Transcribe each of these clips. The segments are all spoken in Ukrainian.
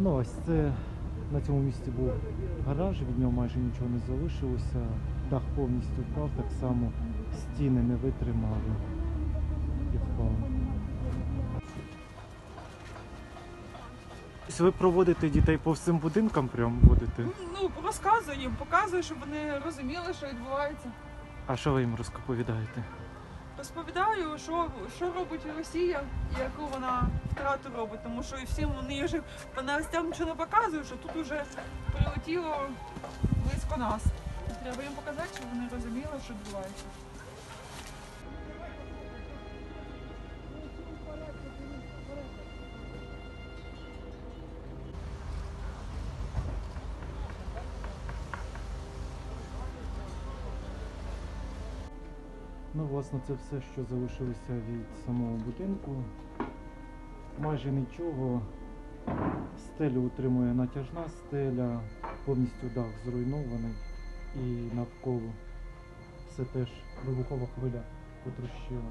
Ну, ось це на цьому місці був гараж, від нього майже нічого не залишилося. Дах повністю впав, так само стіни не витримали і впали. Ось Ви проводите дітей по всім будинкам прям водите? Ну, розказую їм, показую, щоб вони розуміли, що відбувається. А що ви їм розповідаєте? Розповідаю, що, що робить Росія яку вона втрату робить. Тому що і всім вони вже по новостям нічого не показують, що тут вже прилетіло близько нас. Треба їм показати, щоб вони розуміли, що відбувається. Ну, власне, це все, що залишилося від самого будинку. Майже нічого. Стелю утримує натяжна стеля, повністю дах зруйнований і навколо все теж вибухова хвиля потрощила.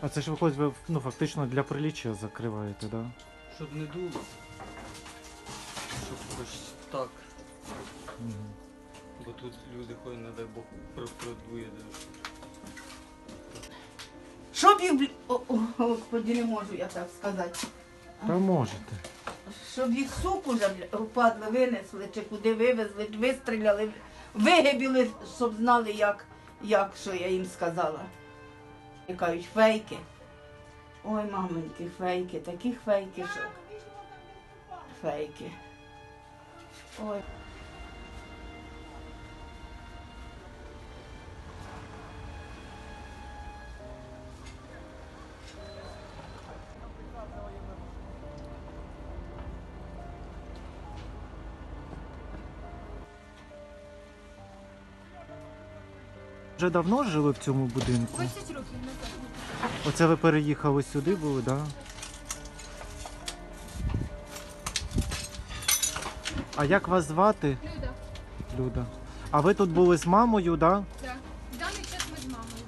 А це ж виходить, ви ну, фактично для приліччя закриваєте, так? Да? Щоб не дуло. Щоб хоч так. Бо тут люди ходять, не дай Бог, про- продує. даже. Щоб їх, бл- о, о, господи, не можу я так сказати. Та можете. Щоб їх бля, впадли, винесли, чи куди вивезли, вистріляли, вигибіли, щоб знали, як, як що я їм сказала. І кажуть, фейки. Ой, мамоньки, фейки, такі фейки, що. Фейки. Ой. Вже давно жили в цьому будинку? 20 років назад. Оце ви переїхали сюди були, так? Да? А як вас звати? Люда, Люда. А ви тут були з мамою, так? Да? да. В даний час ми з мамою.